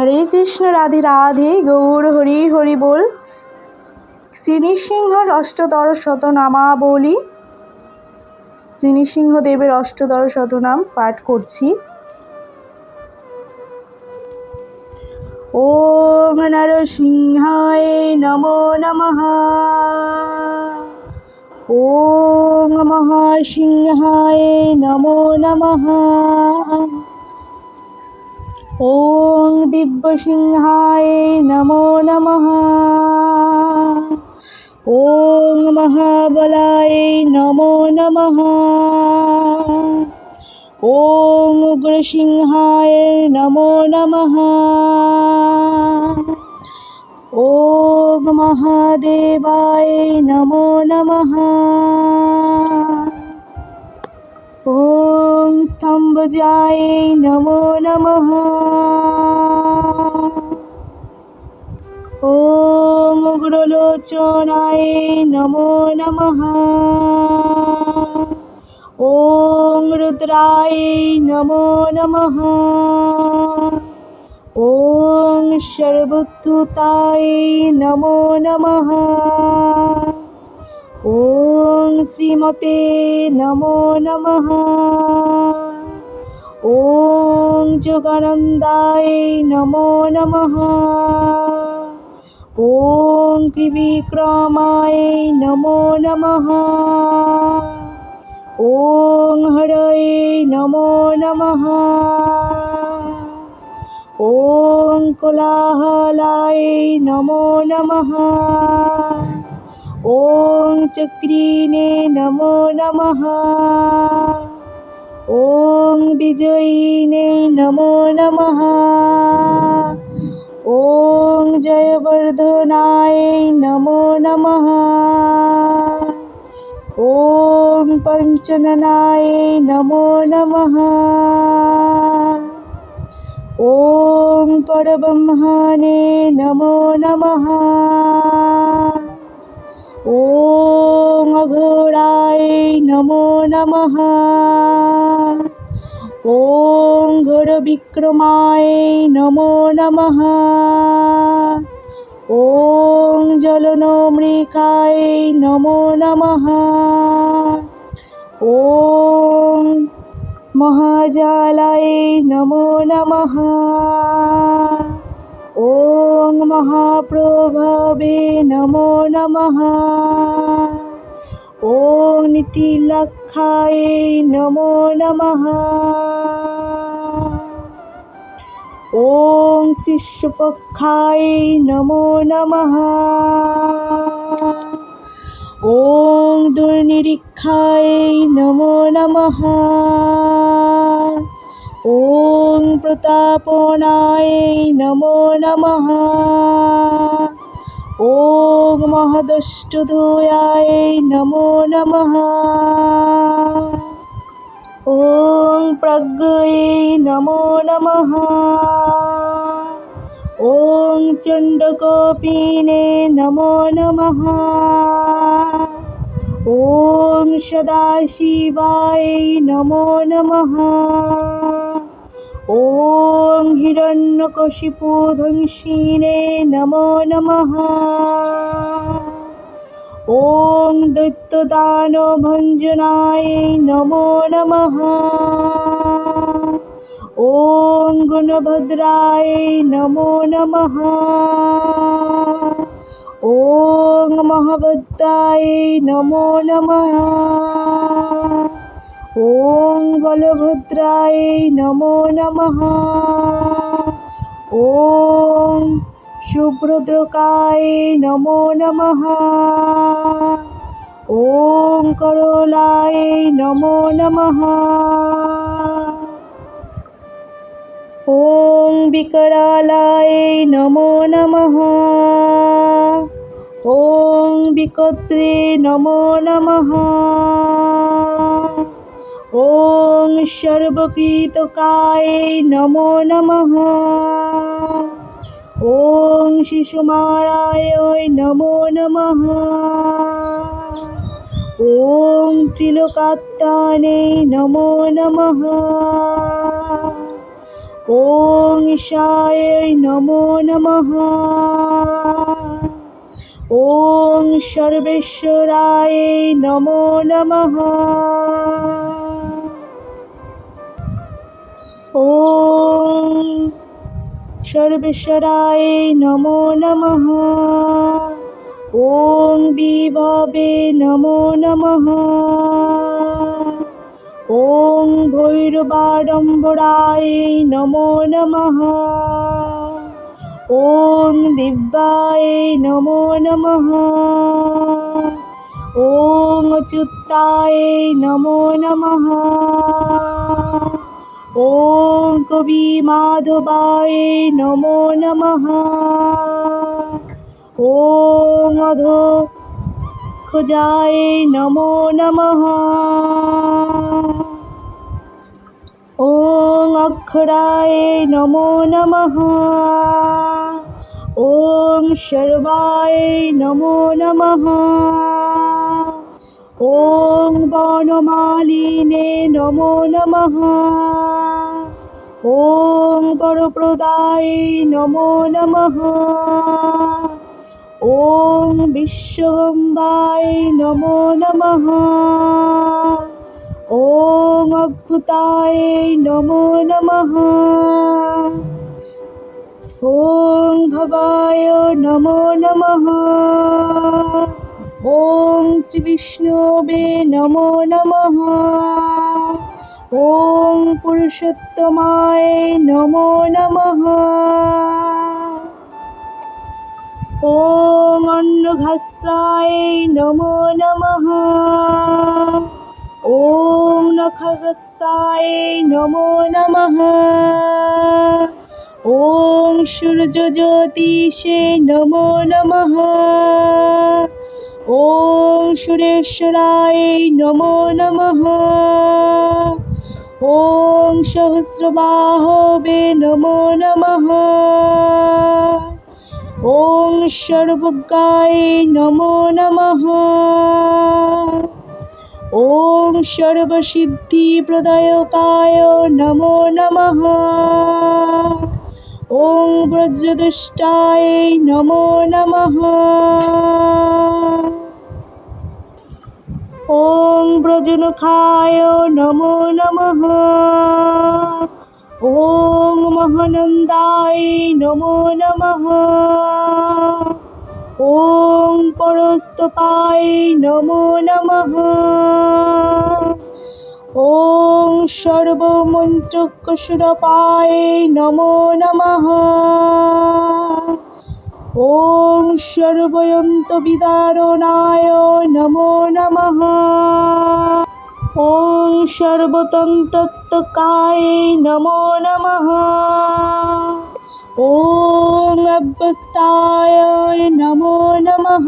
হরে কৃষ্ণ, রাধে রাধে, গৌর, হরি হরি বল। শ্রী নৃসিংহর অষ্টদর শতনামাবলী শ্রী নৃসিংহদেবের অষ্টদর শতনাম পাঠ করছি। ওম নরসিংহায় নমো নমঃ। ওম মহাসিংহায় নমো নমঃ। ॐ दिव्यसिंहाय नमो नमः ॐ महाबलाय नमो नमः ॐ उग्रसिंहाय नमो नमः ॐ महादेवाय नमो नमः ॐ स्तम्भजाय नमो नमः ॐ उग्रलोचनाय नमो नमः ॐ रुद्राय नमो नमः ॐ सर्वभूताय नमो नमः ॐ श्रीमते नमो नमः ॐ जोगानन्दाय नमो नमः ॐ त्रिविक्रमाय नमो नमः ॐ हरये नमो नमः ॐ कोलाहलाय नमो नमः ॐ चक्रीने नमो नमः বিজয়িনে নমো নমঃ। ওং জয়বর্ধনায় নমো নমঃ। ওং পঞ্চননায় নমো নমঃ। ওং পরব্রহ্মণে নমো নমঃ। घोरविक्रमाय नमो नमः ॐ जलनमृकाय नमो नमः ॐ महाजालाय नमो नमः ॐ महाप्रभवे नमो नमः ॐ निटिलक्षाय नमो नमः ওং শিষ্যপক্ষায় নমো নমঃ ওং দুর্নিরীক্ষায় নমো নমঃ ওং প্রতাপনায় নমো নমঃ ওং মহদষ্টুধূয়ায় নমো নমঃ ॐ प्रज्ञये नमो नमः ॐ चण्डकोपिने नमो नमः ॐ सदाशिवाय नमो नमः ॐ हिरण्यकशिपुध्वंसिने नमो नमः ওং দৈত্যদান ভঞ্জনায় নমো নমঃ ওং গুণভদ্রায় নমো নমঃ ওং মহাবদ্ধায় নমো নমঃ ওং গলভদ্রায় নমো নমঃ ॐ সুব্রদ্রকায় নমো নম। ওম করলায় নমো নম। ওম বিকরালায় নমো নম। ওম বিকত্রে নমো নম। ওম সর্বকৃতকায় নমো নম। ওং শিশুমারায় নমো নমঃ। ওং ত্রিলোকাত্তানে নমো নমঃ। ওং ঈশায় নমো নমঃ। ওং সর্বেশ্বরায় নমো নমঃ। ওং সর্বেশ্বরায় নমো নম। ওং বিভবে নমো নম। ওং ভৈরবাড়ম্বরায় নমো নম। ওং দিব্যায় নমো নম। ওং চ্যুত্তায় নমো নম। ওম কবি মাধবায় নমো নমঃ। ওম অধ খোজায় নমো নমঃ। ওম অক্ষরায় নমো নমঃ। ওম সর্বায় নমো নমঃ। ওং বনমালিনে নমো নমঃ। ওং বরপ্রদায় নমো নমঃ। ওং বিশ্বম্বাই নমো নমঃ। ওং অদ্ভুতায় নমো নমঃ। ওং ভবায় নমো নমঃ। শ্রীবিষ্ণবে নম নম। ওং পুরুষোত্তমায় নম নম। ওং অন্নঘাস্ত্রায় নম নম। ওং নখগ্রস্তায় নম নমঃ। ওং সূর্যজ্যোতিষে নম নমঃ। ওম সুরেশ্বরায় নমো নম। ওং সহস্রবাহবে নমো নম। ওং সর্বজ্ঞায় নমো নম। নমঃ সর্বসিদ্ধি সর্বসিদ্ধিপ্রদায়কায় নমো নম। ওং ব্রজদুষ্টায় নমো নমঃ। ওং ব্রজন খায় নমো নম। ওং মহানন্দায় নমো নম। ওং পরস্ত পায় নমো নম। ওং সর্বমঞ্চক সুরপায় নমো নমঃ। ওম সর্বয়ন্ত বিদারণায় নমো নম ওম সর্বতন্ত্রকায় নমো নম ওম অব্যক্তায় নমো নম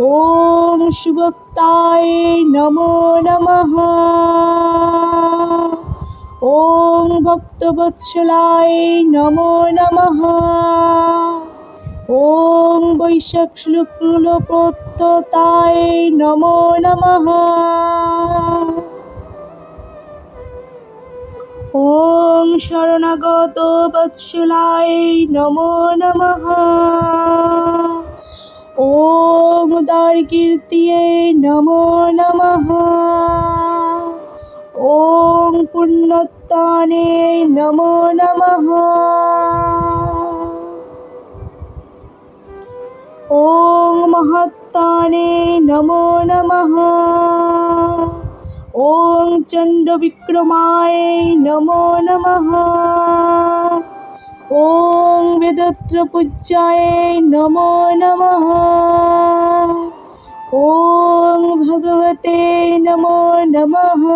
ওম শুভক্তায় নমো নমঃ ওং ভক্তবৎসলায় নমো নমঃ। ওং বৈশাখ শুক্লপ্রত্যতায় নমো নমঃ। ওং শরণাগত বৎসলায় নমো নমঃ। ওং উদার কীর্তিয়ে নমো নমঃ। पुण्यत्ताने नमो नमः ॐ महत्ताने नमो नमः ॐ चण्डविक्रमाय नमो नमः ॐ वेदत्रपूज्याय नमो नमः ॐ भगवते नमो नमः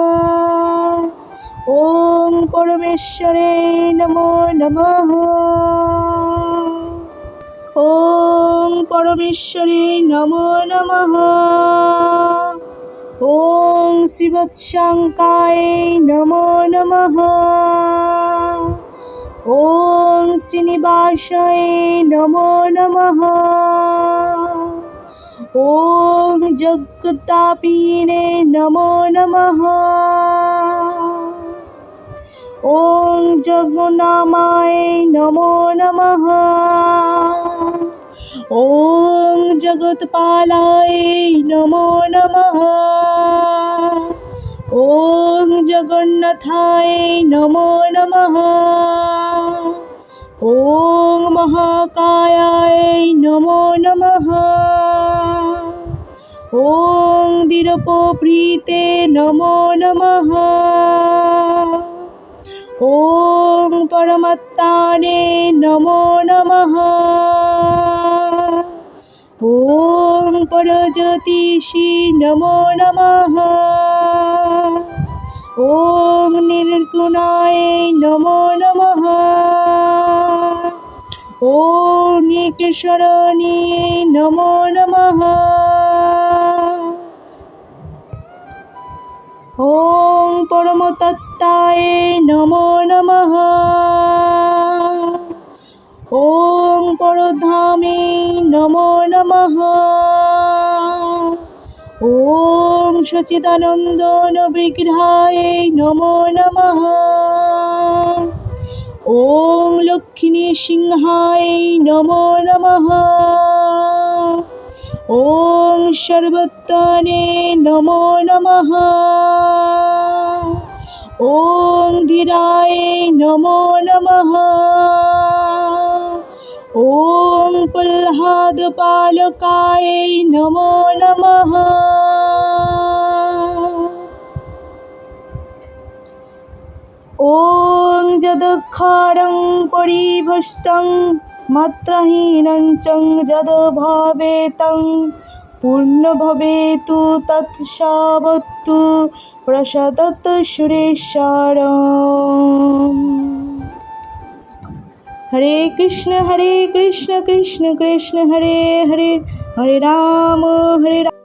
ॐ परमेश्वरे नमो नमः ॐ परमेश्वरे नमो नमः ॐ शिवशङ्काय नमो नमः ॐ श्रीनिवासाय नमो नमः ॐ जगतापीने नमो नमः ওং জগন্নামায় নমো নমঃ। ওং জগৎপালায় নমো নমঃ। ওং জগন্নাথায় নমো নমঃ। ওং মহাকায়ায় নমো নমঃ। ওং দিরপপ্রীতে নমো নমঃ। ওম পরমাত্মানে নমো নমঃ। ওম পরজ্যোতিষী নমো নমঃ। ওম নির্গুণায় নমো নমঃ। ওম নিকেশ্বরণী নমো নমঃ। ওম পরমতত্ত্ব চিত্তায় নমো নমঃ। ওম পরধামে নমো নমঃ। ওম সচিদানন্দন বিগ্রহায় নমো নমঃ। ওম লক্ষ্মী সিংহায় নমো নমঃ। ওম সর্বত্তনে নমো নমঃ। ওম ধীরায় নমো নমঃ। ওম প্রহ্লাদ পালকায় নমো নমঃ। ওং যদক্ষরং পরিভুষ্টং মাত্রাহীনং চং যদ ভাবেতং পূর্ণভবেতু তৎসাবত্তু প্রসাদত সুরেশ্বর হরে কৃষ্ণ হরে কৃষ্ণ কৃষ্ণ কৃষ্ণ হরে হরে হরে রাম হরে রাম